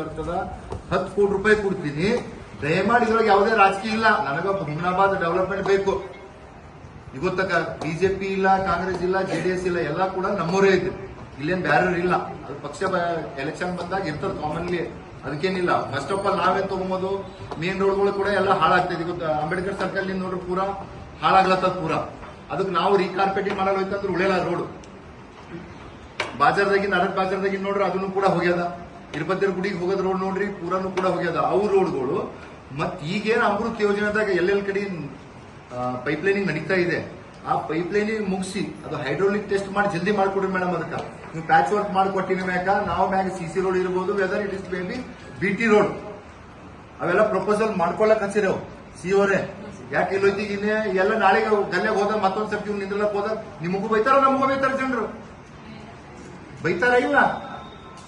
ಬರ್ತದ? ಹತ್ತು ಕೋಟಿ ರೂಪಾಯಿ ಕೊಡ್ತೀನಿ. ದಯಮಾಡಿ ಇದ್ರೊಳಗೆ ಯಾವುದೇ ರಾಜಕೀಯ ಇಲ್ಲ. ನನಗ ಹುಮ್ನಾಬಾದ್ ಡೆವಲಪ್ಮೆಂಟ್ ಬೇಕು. ಇವತ್ತಕ ಬಿಜೆಪಿ ಇಲ್ಲ, ಕಾಂಗ್ರೆಸ್ ಇಲ್ಲ ಜೆಡಿಎಸ್ ಇಲ್ಲ, ಎಲ್ಲ ಕೂಡ ನಮ್ಮವರೇ ಇದ್ರು ಇಲ್ಲೇನ್ ಬ್ಯಾರರ್ ಇಲ್ಲ. ಅದು ಪಕ್ಷ ಎಲೆಕ್ಷನ್ ಬಂದಾಗ ಇರ್ತದ ಕಾಮನ್ಲಿ ಅದಕ್ಕೇನಿಲ್ಲ. ಫಸ್ಟ್ ಆಫ್ ಆಲ್ ನಾವೇನ್ ತಗೊಂಬೋದು. ಮೇನ್ ರೋಡ್ಗಳು ಕೂಡ ಎಲ್ಲ ಹಾಳಾಗ್ತದೆ ಇವತ್ತು ಅಂಬೇಡ್ಕರ್ ಸರ್ಕಲ್ನಿಂದ ನೋಡ್ರಿ ಪೂರಾ ಹಾಳಾಗ್ಲತ್ತದ ಪೂರಾ. ಅದಕ್ಕೆ ನಾವು ರೀಕಾರ್ಪೆಟಿಂಗ್ ಮಾಡಲು ಹೋಯ್ತಂದ್ರೆ ಉಳಿಯಲ್ಲ ರೋಡ್ ಬಾಜಾರ್ದಾಗಿ ನರಕ್ ಬಾಜಾರ್ದಾಗಿ ನೋಡ್ರಿ ಅದನ್ನು ಕೂಡ ಹೋಗ್ಯದ. ತಿರುಪತಿ ಗುಡಿಗೆ ಹೋಗೋದ್ ರೋಡ್ ನೋಡ್ರಿ, ಪೂರಾನು ಕೂಡ ಹೋಗ್ಯದ. ಅವು ರೋಡ್ಗಳು ಮತ್ ಈಗೇನು ಅಮೃತ್ ಯೋಜನೆದಾಗ ಎಲ್ಲೆಲ್ಲಿ ಕಡೆ ಪೈಪ್ ಲೈನಿಂಗ್ ನಡೀತಾ ಇದೆ. ಆ ಪೈಪ್ ಲೈನಿಂಗ್ ಮುಗಿಸಿ, ಅದು ಹೈಡ್ರೋಲಿಕ್ ಟೆಸ್ಟ್ ಮಾಡಿ ಜಲ್ದಿ ಮಾಡ್ಕೊಡ್ರಿ ಮೇಡಮ್ ಅದಕ್ಕೆ. ನೀವು ಪ್ಯಾಚ್ ವರ್ಕ್ ಮಾಡಿಕೊಟ್ಟಿನ ಮ್ಯಾಕ, ನಾವು ಮ್ಯಾಗ ಸಿ ಸಿ ರೋಡ್ ಇರ್ಬೋದು whether it is maybe B T road ಅವೆಲ್ಲ ಪ್ರಪೋಸಲ್ ಮಾಡ್ಕೊಳಕ್ ಹಚ್ಚಿರೋ ಸಿ ಅವರೇ ಯಾಕೆ ಇಲ್ಲೋಯ್ತಿ ಇನ್ನೇ ಎಲ್ಲ ನಾಳೆಗೆ ಗಲ್ಲೆಗೆ ಹೋದ ಮತ್ತೊಂದ್ ಸರ್ತಿ ನಿಂದ್ರಲಕ್ ಹೋದ ನಿಮಗೂ ಬೈತಾರ, ನಮಗೂ ಬೈತಾರ ಜನರು. ಬೈತಾರ ಇಲ್ಲ.